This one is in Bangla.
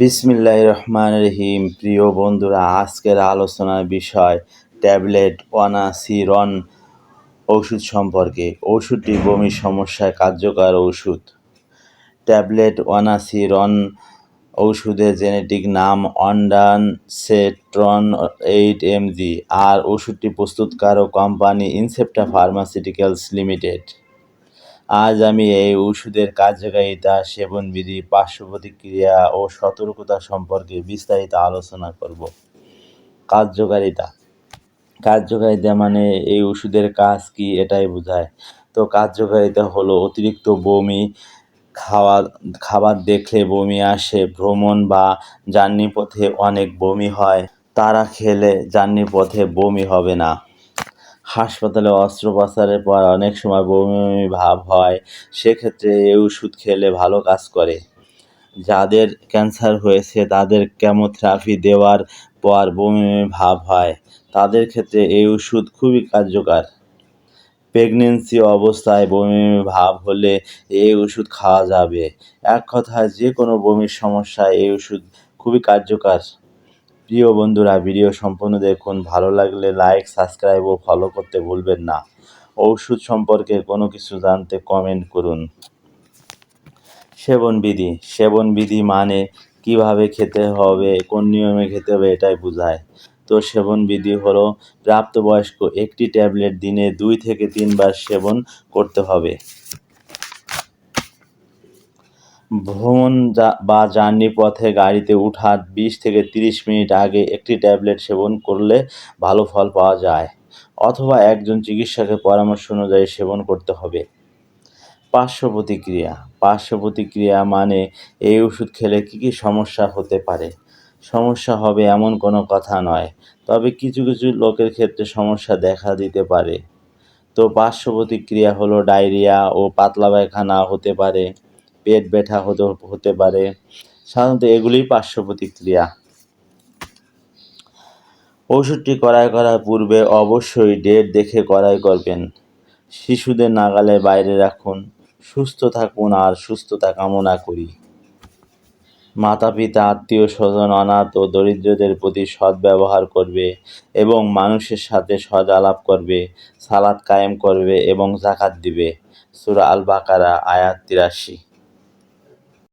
বিসমিল্লাহ রহমান রহিম প্রিয় বন্ধুরা, আজকের আলোচনার বিষয় ট্যাবলেট ওয়ানাসিরন ওষুধ সম্পর্কে। ওষুধটি বমি সমস্যায় কার্যকর ওষুধ। ট্যাবলেট ওয়ানাসিরন ওষুধের জেনেটিক নাম অন্ডান সেট্রন এইট এমজি। আর ওষুধটি প্রস্তুতকারক কোম্পানি ইনসেপ্টা ফার্মাসিউটিক্যালস লিমিটেড। আজ আমি এই ওষুধের কার্যকারিতা, সেবনবিধি পার্শ্ব প্রতিক্রিয়া ও সতর্কতা সম্পর্কে বিস্তারিত আলোচনা করব। কার্যকারিতা। কার্যকারিতা মানে এই ওষুধের কাজ কি এটাই বোঝায়। তো কার্যকারিতা হলো অতিরিক্ত বমি, খাওয়া, খাবার দেখলে বমি আসে, ভ্রমণ বা জার্নি পথে অনেক বমি হয়, তারা খেলে জার্নি পথে বমি হবে না। হাসপাতালে অস্ত্রোপচারের পর অনেক সময় বমি বমি ভাব হয়, সেক্ষেত্রে এই ওষুধ খেলে ভালো কাজ করে। যাদের ক্যান্সার হয়েছে, তাদের কেমোথেরাপি দেওয়ার পর বমি বমি ভাব হয়। তাদের ক্ষেত্রে এই ওষুধ খুবই কার্যকর। প্রেগনেন্সি অবস্থায় বমি ভাব হলে এই ওষুধ খাওয়া যাবে। এক কথায় যে কোনো বমির সমস্যায় এই ওষুধ খুবই কার্যকর। প্রিয় বন্ধুরা, ভিডিও সম্পূর্ণ দেখুন। ভালো লাগলে লাইক সাবস্ক্রাইব ও ফলো করতে ভুলবেন না। ওষুধ সম্পর্কে কোনো কিছু জানতে কমেন্ট করুন। সেবনবিধি সেবনবিধি মানে কীভাবে খেতে হবে, কোন নিয়মে খেতে হবে এটাই বোঝায়। তো সেবনবিধি হলো, প্রাপ্তবয়স্ক একটি ট্যাবলেট দিনে দুই থেকে তিনবার সেবন করতে হবে। ভ্রমণ বা জার্নি পথে গাড়িতে ওঠার বিশ থেকে তিরিশ মিনিট আগে একটি ট্যাবলেট সেবন করলে ভালো ফল পাওয়া যায়, অথবা একজন চিকিৎসকের পরামর্শ অনুযায়ী সেবন করতে হবে। পার্শ্ব প্রতিক্রিয়া। পার্শ্ব প্রতিক্রিয়া মানে এই ওষুধ খেলে কী কী সমস্যা হতে পারে? সমস্যা হবে এমন কোনো কথা নয়, তবে কিছু কিছু লোকের ক্ষেত্রে সমস্যা দেখা দিতে পারে। তো পার্শ্ব প্রতিক্রিয়া হলো ডায়রিয়া ও পাতলা পায়খানা হতে পারে পেট ব্যথা হতে হতে পারে। সাধারণত এগুলিই পার্শ্ব প্রতিক্রিয়া। ওষুধটি ক্রয় করার পূর্বে অবশ্যই ডেট দেখে ক্রয় করবেন। শিশুদের নাগালে বাইরে রাখুন। সুস্থ থাকুন আর সুস্থতা কামনা করি। মাতা পিতা আত্মীয় স্বজন অনাথ ও দরিদ্রদের প্রতি সৎ ব্যবহার করবে এবং মানুষের সাথে সদ আলাপ করবে, সালাদ কায়েম করবে এবং জাকাত দিবে। সুরা আল বাকারা আয়াত তিরাশি।